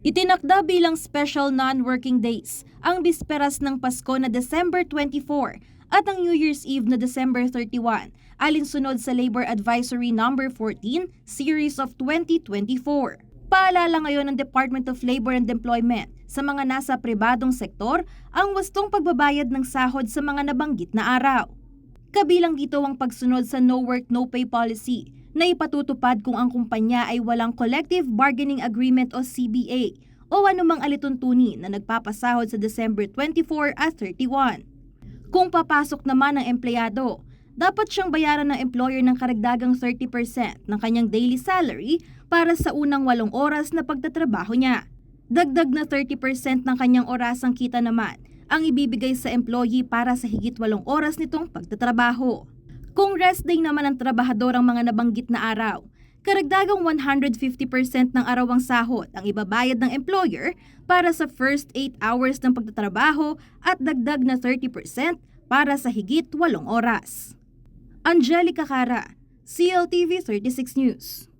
Itinakda bilang special non-working days ang bisperas ng Pasko na December 24 at ang New Year's Eve na December 31 alinsunod sa Labor Advisory No. 14 Series of 2024. Paalala ngayon ng Department of Labor and Employment sa mga nasa pribadong sektor ang wastong pagbabayad ng sahod sa mga nabanggit na araw. Kabilang dito ang pagsunod sa no work no pay policy na ipatutupad kung ang kumpanya ay walang Collective Bargaining Agreement o CBA o anumang alituntunin na nagpapasahod sa December 24 at 31. Kung papasok naman ang empleyado, dapat siyang bayaran ng employer ng karagdagang 30% ng kanyang daily salary para sa unang walong oras na pagtatrabaho niya. Dagdag na 30% ng kanyang orasang kita naman ang ibibigay sa employee para sa higit walong oras nitong pagtatrabaho. Kung rest day naman ang trabahador ang mga nabanggit na araw, karagdagang 150% ng arawang sahod ang ibabayad ng employer para sa first 8 hours ng pagtatrabaho at dagdag na 30% para sa higit walong oras. Angelica Cara, CLTV 36 News.